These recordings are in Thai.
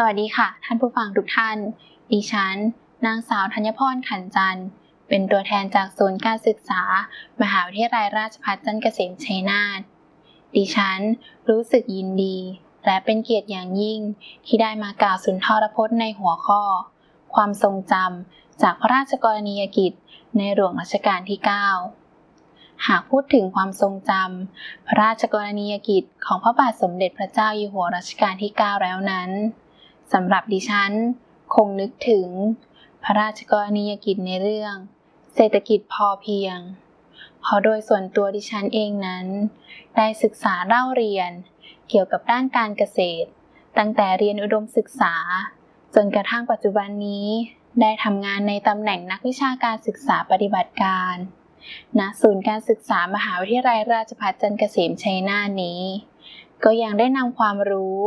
สวัสดีค่ะ ท่านผู้ฟังทุกท่าน ดิฉัน นางสาวธัญพรขันจันทร์ เป็นตัวแทนจากศูนย์การศึกษา มหาวิทยาลัยราชภัฏจันทร์เกษมชัยนาทดิฉันรู้สึกยินดี และเป็นเกียรติอย่างยิ่งที่ได้มากล่าวสุนทรพจน์ในหัวข้อ ความทรงจำจากพระราชกรณียกิจ ในหลวงรัชกาลที่ 9 หากพูดถึงความทรงจำพระราชกรณียกิจของพระบาทสมเด็จพระเจ้าอยู่หัวรัชกาลที่ 9 แล้วนั้น สำหรับดิฉัน คงนึกถึง พระราชกรณียกิจในเรื่อง เศรษฐกิจพอเพียง เพราะโดยส่วนตัวดิฉันเองนั้น ได้ศึกษาเล่าเรียน เกี่ยวกับด้านการเกษตร ตั้งแต่เรียนอุดมศึกษา จนกระทั่งปัจจุบันนี้ ได้ทำงานในตำแหน่งนักวิชาการศึกษาปฏิบัติการณศูนย์การศึกษามหาวิทยาลัยราชภัฏจันทร์เกษมชัยนาทนี้ ก็ยังได้นำความรู้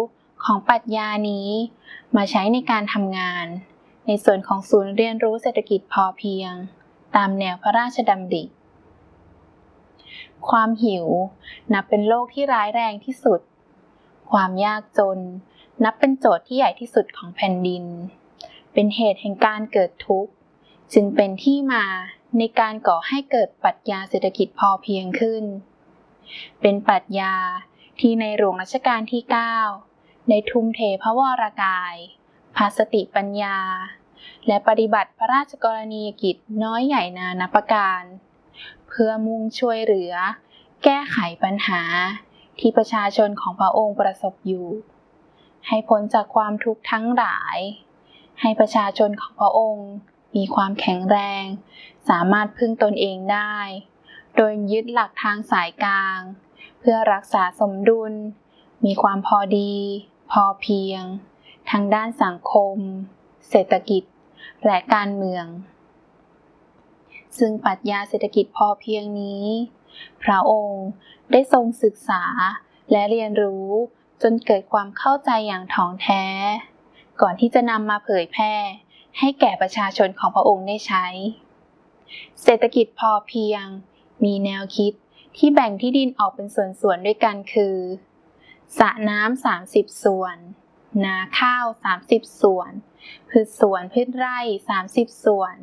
ของปรัชญานี้ มาใช้ในการทำงาน ในส่วนของศูนย์เรียนรู้เศรษฐกิจพอเพียง ตามแนวพระราชดำริความหิว นับเป็นโรคที่ร้ายแรงที่สุด ความยากจน นับเป็นโจทย์ที่ใหญ่ที่สุดของแผ่นดิน เป็นเหตุแห่งการเกิดทุกข์ จึงเป็นที่มาในการก่อให้เกิดปรัชญาเศรษฐกิจพอเพียงขึ้น เป็นปรัชญาที่ในหลวงรัชกาลที่ 9 ได้ทุ่มเทพระวรากายภาสติปัญญา และปฏิบัติพระราชกรณียกิจน้อยใหญ่นานาประการ เพื่อมุ่งช่วยเหลือ แก้ไขปัญหาที่ประชาชนของพระองค์ประสบอยู่ ให้พ้นจากความทุกข์ทั้งหลาย ให้ประชาชนของพระองค์มีความแข็งแรง สามารถพึ่งตนเองได้ โดยยึดหลักทางสายกลาง เพื่อรักษาสมดุล มีความพอดี พอเพียงทางด้านสังคม เศรษฐกิจ และการเมือง ซึ่งปรัชญาเศรษฐกิจพอเพียงนี้ พระองค์ได้ทรงศึกษาและเรียนรู้จนเกิดความเข้าใจอย่างถ่องแท้ ก่อนที่จะนำมาเผยแพร่ให้แก่ประชาชนของพระองค์ได้ใช้ เศรษฐกิจพอเพียง มีแนวคิดที่แบ่งที่ดินออกเป็นส่วนๆด้วยกันคือ สระน้ำ30ส่วน นาข้าว30ส่วน พืชสวนพืชไร่30ส่วน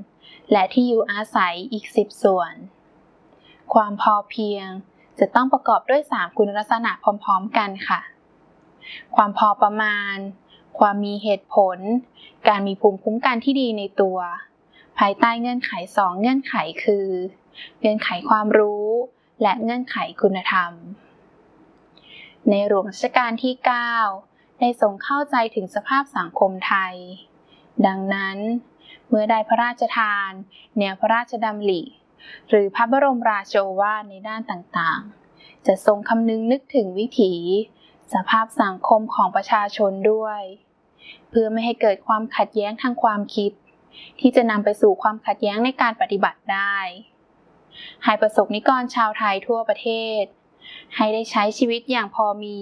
และที่อยู่อาศัยอีก10ส่วน ความพอเพียงจะต้องประกอบด้วย 3 คุณลักษณะพร้อม ๆ กันค่ะ ความพอประมาณ ความมีเหตุผล การมีภูมิคุ้มกันที่ดีในตัว ภายใต้เงื่อนไข 2 เงื่อนไขคือ เงื่อนไขความรู้ และเงื่อนไขคุณธรรม ในหลวงรัชกาลที่ 9 ได้ทรงเข้าใจถึงสภาพสังคมไทย ดังนั้น เมื่อได้พระราชทาน แนวพระราชดำริ หรือพระบรมราโชวาทในด้านต่างๆ จะทรงคำนึงนึกถึงวิถี สภาพสังคมของประชาชนด้วย เพื่อไม่ให้เกิดความขัดแย้งทางความคิด ที่จะนำไปสู่ความขัดแย้งในการปฏิบัติได้ให้ประสบนิกรชาวไทยทั่วประเทศ ให้ได้ใช้ชีวิตอย่างพอมี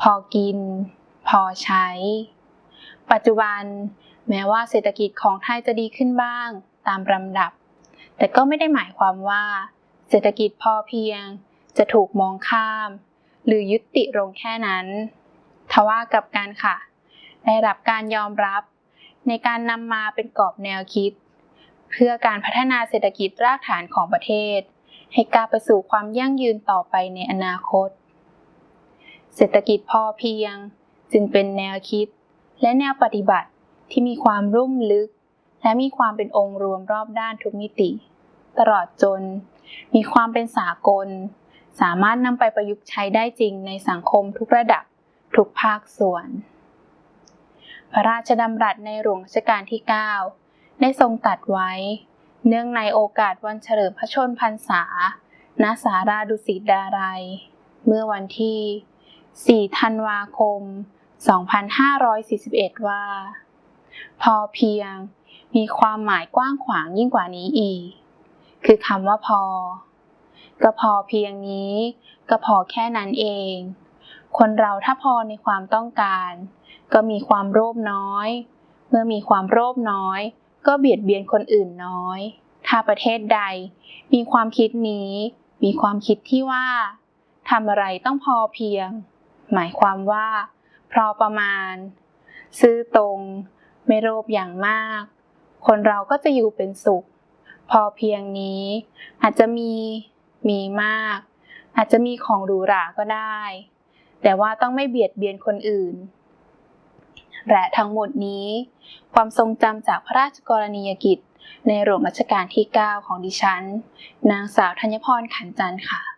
พอกิน พอใช้ ปัจจุบันแม้ว่าเศรษฐกิจของไทยจะดีขึ้นบ้างตามลำดับ แต่ก็ไม่ได้หมายความว่า เศรษฐกิจพอเพียง จะถูกมองข้าม หรือยุติลงแค่นั้นทว่ากับการค่ะ ได้รับการยอมรับ ในการนำมาเป็นกรอบแนวคิด เพื่อการพัฒนาเศรษฐกิจรากฐานของประเทศ ให้ก้าวไปสู่ความยั่งยืนต่อไปในอนาคต เศรษฐกิจพอเพียง จึงเป็นแนวคิด และแนวปฏิบัติที่มีความรุ่มลึก และมีความเป็นองค์รวมรอบด้านทุกมิติ ตลอดจน มีความเป็นสากล สามารถนำไปประยุกต์ใช้ได้จริงในสังคมทุกระดับทุกภาคส่วน พระราชดำรัสในหลวงรัชกาลที่ 9 ได้ทรงตัดไว้ เนื่องในโอกาสวันเฉลิมพระชนพรรษา ณ สาราดุสิตดารัย เมื่อวันที่ 4 ธันวาคม 2541 ว่า พอเพียงมีความหมายกว้างขวางยิ่งกว่านี้อีก คือคำว่าพอ ก็พอเพียงนี้ ก็พอแค่นั้นเอง คนเราถ้าพอในความต้องการ ก็มีความโลภน้อย เมื่อมีความโลภน้อย ก็เบียดเบียนคนอื่นน้อย ถ้าประเทศใด มีความคิดนี้ มีความคิดที่ว่าทำอะไรต้องพอเพียง หมายความว่า พอประมาณ ซื่อตรง ไม่โลภอย่างมาก คนเราก็จะอยู่เป็นสุข พอเพียงนี้ อาจจะมี มีมาก อาจจะมีของหรูหราก็ได้ แต่ว่าต้องไม่เบียดเบียนคนอื่น และทั้งหมดนี้ ความทรงจำจากพระราชกรณียกิจ ในหลวงรัชกาลที่ 9 ของดิฉัน นางสาวธัญพรขันจันทร์ค่ะ